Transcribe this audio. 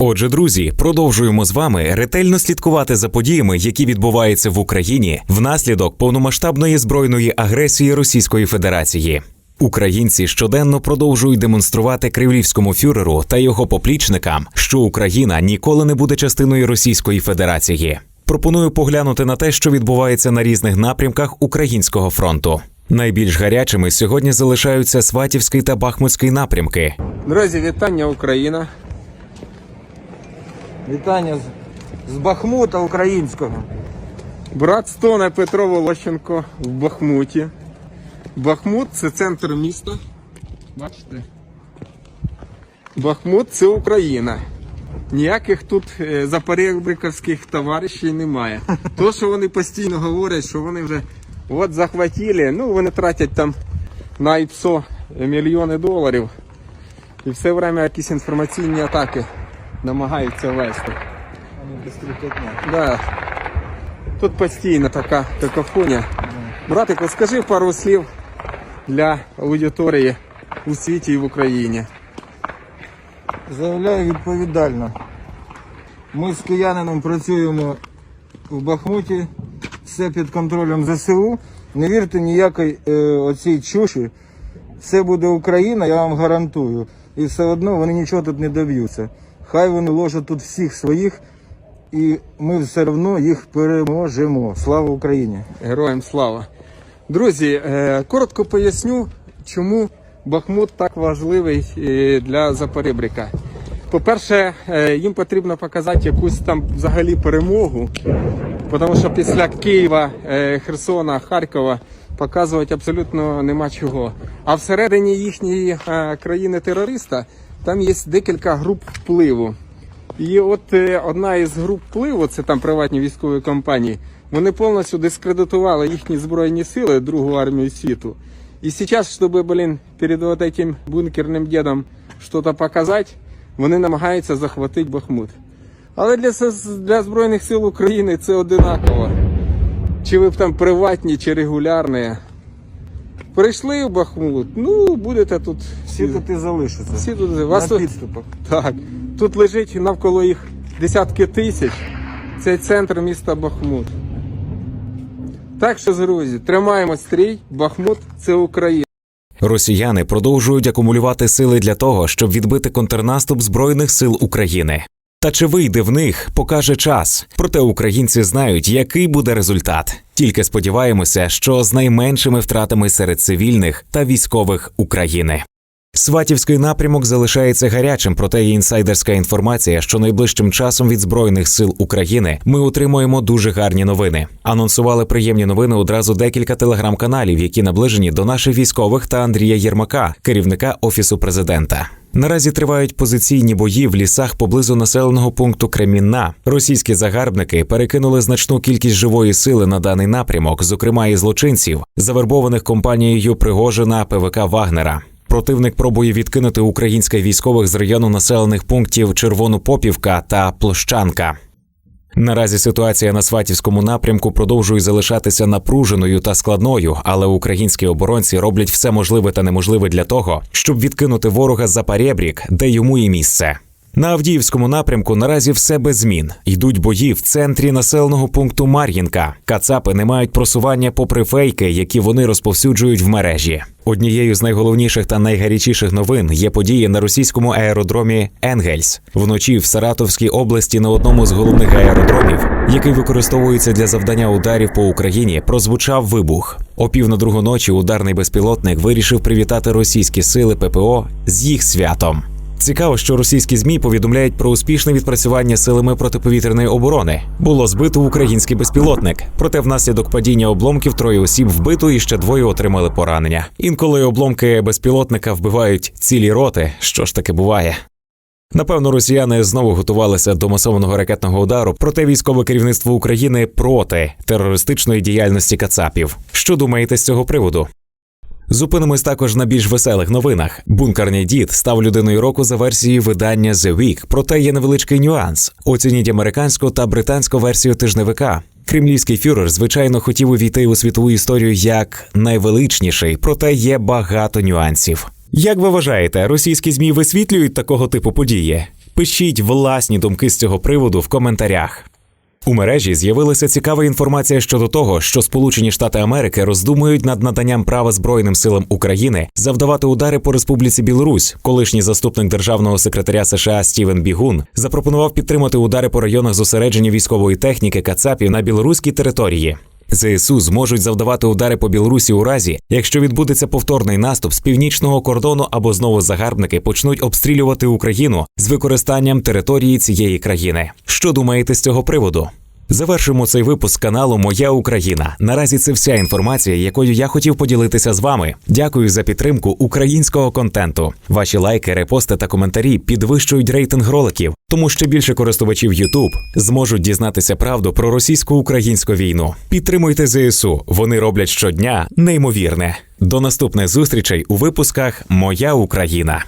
Отже, друзі, продовжуємо з вами ретельно слідкувати за подіями, які відбуваються в Україні внаслідок повномасштабної збройної агресії Російської Федерації. Українці щоденно продовжують демонструвати кремлівському фюреру та його поплічникам, що Україна ніколи не буде частиною Російської Федерації. Пропоную поглянути на те, що відбувається на різних напрямках українського фронту. Найбільш гарячими сьогодні залишаються Сватівський та Бахмутський напрямки. Друзі, вітання Україна. Вітання з, з Бахмута українського. Брат Стона Петро Волощенко в Бахмуті. Бахмут це центр міста. Бачите? Бахмут це Україна. Ніяких тут е, запорядниковських товаришів немає. То, що вони постійно говорять, що вони вже от захватили, ну вони тратять там на ІПСО мільйони доларів. І все время якісь інформаційні атаки намагаються вести. Да. Тут постійно така какофонія. Братику, скажи пару слів для аудиторії у світі і в Україні. Заявляю відповідально. Ми з киянином працюємо в Бахмуті, все під контролем ЗСУ. Не вірте ніякої е, оцій чуші. Все буде Україна, я вам гарантую. І все одно вони нічого тут не доб'ються. Хай вони ложать тут всіх своїх, і ми все одно їх переможемо. Слава Україні! Героям слава. Друзі, е, коротко поясню, чому Бахмут так важливий е, для Запорібрика. По-перше, е, їм потрібно показати якусь там взагалі перемогу, тому що після Києва, Херсона, Харкова показувати абсолютно нема чого. А всередині їхньої країни-терориста там є декілька груп впливу. І от е, одна із груп впливу, це там приватні військові компанії, вони повністю дискредитували їхні збройні сили, Другу армію світу. І зараз, щоб, блін, перед вот этим бункерним дідом щось показати, вони намагаються захватити Бахмут. Але для, для Збройних сил України це одинаково. Чи ви б там приватні, чи регулярні. Прийшли в Бахмут, ну будете тут Всі тут і залишаться. всі тут вас На тут- підступах. так, тут лежить навколо їх десятки тисяч. Це центр міста Бахмут. Так що, друзі, тримаємо стрій. Бахмут це Україна. Росіяни продовжують акумулювати сили для того, щоб відбити контрнаступ збройних сил України. Та чи вийде в них, покаже час. Проте українці знають, який буде результат. Тільки сподіваємося, що з найменшими втратами серед цивільних та військових України. Сватівський напрямок залишається гарячим, проте є інсайдерська інформація, що найближчим часом від збройних сил України ми отримуємо дуже гарні новини. Анонсували приємні новини одразу декілька телеграм-каналів, які наближені до наших військових та Андрія Єрмака, керівника офісу президента. Наразі тривають позиційні бої в лісах поблизу населеного пункту Кремінна. Російські загарбники перекинули значну кількість живої сили на даний напрямок, зокрема і злочинців, завербованих компанією Пригожина ПВК Вагнера. Противник пробує відкинути українських військових з району населених пунктів Червонопопівка та Площанка. Наразі ситуація на Сватівському напрямку продовжує залишатися напруженою та складною, але українські оборонці роблять все можливе та неможливе для того, щоб відкинути ворога за Парєбрік, де йому і місце. На Авдіївському напрямку наразі все без змін. Йдуть бої в центрі населеного пункту Мар'їнка. Кацапи не мають просування попри фейки, які вони розповсюджують в мережі. Однією з найголовніших та найгарячіших новин є події на російському аеродромі Енгельс. Вночі в Саратовській області на одному з головних аеродромів, який використовується для завдання ударів по Україні, прозвучав вибух. О пів на другу ночі ударний безпілотник вирішив привітати російські сили ППО з їх святом. Цікаво, що російські змі повідомляють про успішне відпрацювання силами протиповітряної оборони. Було збито український безпілотник. Проте внаслідок падіння обломків троє осіб вбито і ще двоє отримали поранення. Інколи обломки безпілотника вбивають цілі роти. Що ж таке буває? Напевно, росіяни знову готувалися до масованого ракетного удару, проте військове керівництво України проти терористичної діяльності Кацапів. Що думаєте з цього приводу? Зупинимось також на більш веселих новинах. Бункерний дід став людиною року за версією видання The Week, проте є невеличкий нюанс. Оцініть американську та британську версію тижневика. Кремлівський фюрер, звичайно, хотів увійти у світову історію як найвеличніший, проте є багато нюансів. Як ви вважаєте, російські змі висвітлюють такого типу події? Пишіть власні думки з цього приводу в коментарях. У мережі з'явилася цікава інформація щодо того, що Сполучені Штати Америки роздумують над наданням права Збройним силам України завдавати удари по Республіці Білорусь. Колишній заступник державного секретаря США Стівен Бігун запропонував підтримати удари по районах зосередження військової техніки Кацапів на білоруській території. ЗСУ зможуть завдавати удари по Білорусі у разі, якщо відбудеться повторний наступ з північного кордону або знову загарбники почнуть обстрілювати Україну з використанням території цієї країни. Що думаєте з цього приводу? Завершимо цей випуск каналу Моя Україна. Наразі це вся інформація, якою я хотів поділитися з вами. Дякую за підтримку українського контенту. Ваші лайки, репости та коментарі підвищують рейтинг роликів, тому що більше користувачів YouTube зможуть дізнатися правду про російсько-українську війну. Підтримуйте ЗСУ. Вони роблять щодня неймовірне. До наступних зустрічей у випусках Моя Україна.